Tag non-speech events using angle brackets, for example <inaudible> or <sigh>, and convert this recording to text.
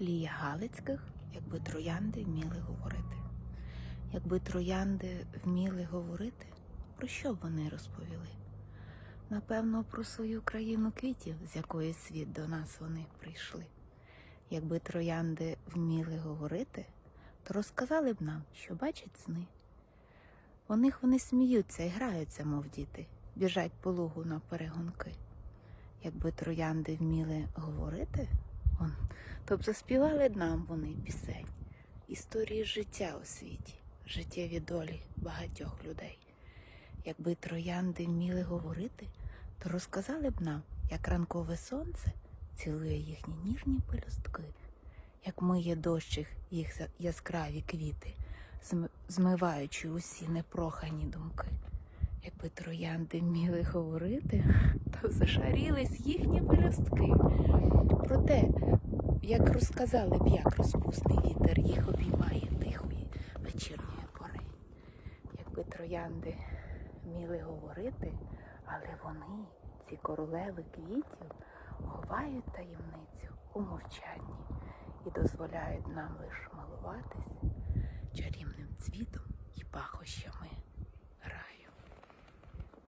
Лія Галицьких, якби троянди вміли говорити. Якби троянди вміли говорити, про що б вони розповіли? Напевно, про свою країну квітів, з якої світ до нас вони прийшли. Якби троянди вміли говорити, то розказали б нам, що бачать сни. У них вони сміються і граються, мов діти, біжать по лугу на перегонки. Якби троянди вміли говорити, он, то б заспівали нам вони пісень, історії життя у світі, життєві долі багатьох людей. Якби троянди вміли говорити, то розказали б нам, як ранкове сонце цілує їхні ніжні пелюстки, як миє дощик їх яскраві квіти, змиваючи усі непрохані думки. Якби троянди вміли говорити, <laughs> то зашарілись їхні пелюстки. Про те, як розказали б, як розпусний вітер їх обіймає тихої вечірньої пори. Якби троянди вміли говорити, але вони, ці королеви квітів, ховають таємницю у мовчанні і дозволяють нам лише малуватись чарівним цвітом і пахощами